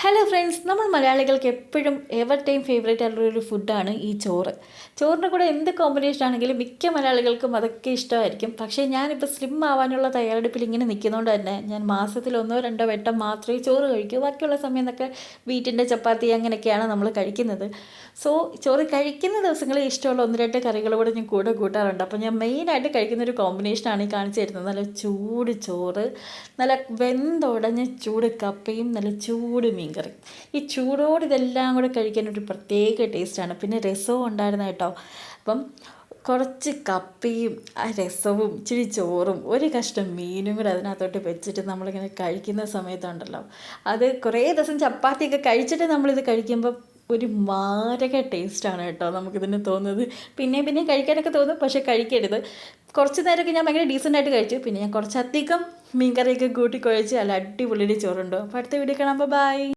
Hello friends നമ്മൾ മലയാളികൾക്ക് എപ്പോഴും എവർ ടൈം ഫേവറേറ്റ് ആയിട്ടുള്ള ഒരു ഫുഡാണ് ഈ ചോറ്. ചോറിന്റെ കൂടെ എന്ത് കോമ്പിനേഷൻ ആണെങ്കിലും മിക്ക മലയാളികൾക്കും അതൊക്കെ ഇഷ്ടമായിരിക്കും. പക്ഷേ ഞാനിപ്പോൾ സ്ലിം ആവാനുള്ള തയ്യാറെടുപ്പിൽ ഇങ്ങനെ നിൽക്കുന്നതുകൊണ്ട് തന്നെ ഞാൻ മാസത്തിൽ ഒന്നോ രണ്ടോ വട്ടം മാത്രമേ ചോറ് കഴിക്കൂ. ബാക്കിയുള്ള സമയം എന്നൊക്കെ വീട്ടിന്റെ ചപ്പാത്തി അങ്ങനെയൊക്കെയാണ് നമ്മൾ കഴിക്കുന്നത്. സോ ചോറ് കഴിക്കുന്ന ദിവസങ്ങളിൽ ഇഷ്ടമുള്ള ഒന്ന് രണ്ട് കറികളോട് ഞാൻ കൂടെ കൂട്ടാറുണ്ട്. അപ്പോൾ ഞാൻ മെയിനായിട്ട് കഴിക്കുന്ന ഒരു കോമ്പിനേഷനാണ് ഈ കാണിച്ചു തരുന്നത്. നല്ല ചൂട് ചോറ് നല്ല വെന്തുടഞ്ഞ ചൂട് കപ്പയും നല്ല ചൂട് മീൻകറി ഈ ചൂടോട് ഇതെല്ലാം കൂടെ കഴിക്കാൻ ഒരു പ്രത്യേക ടേസ്റ്റാണ്. പിന്നെ രസവും ഉണ്ടായിരുന്ന കേട്ടോ. അപ്പം കുറച്ച് കപ്പയും ആ രസവും ഇച്ചിരി ചോറും ഒരു കഷ്ണം മീനും കൂടെ അതിനകത്തോട്ട് വെച്ചിട്ട് നമ്മളിങ്ങനെ കഴിക്കുന്ന സമയത്തുണ്ടല്ലോ. അത് കുറേ ദിവസം ചപ്പാത്തിയൊക്കെ കഴിച്ചിട്ട് നമ്മളിത് കഴിക്കുമ്പോൾ ഒരു മാരക ടേസ്റ്റാണ് കേട്ടോ നമുക്കിതിന് തോന്നുന്നത്. പിന്നെ പിന്നെ കഴിക്കാനൊക്കെ തോന്നും പക്ഷേ കഴിക്കരുത്. കുറച്ച് നേരമൊക്കെ ഞാൻ ഭയങ്കര ഡീസന്റായിട്ട് കഴിച്ചു. പിന്നെ ഞാൻ കുറച്ചധികം മീൻകറിയൊക്കെ കൂട്ടി കുഴച്ച് അല്ല അടിപൊളിയുടെ ചോറുണ്ടോ. അപ്പോൾ അടുത്ത വീഡിയോ കാണാം. ബൈ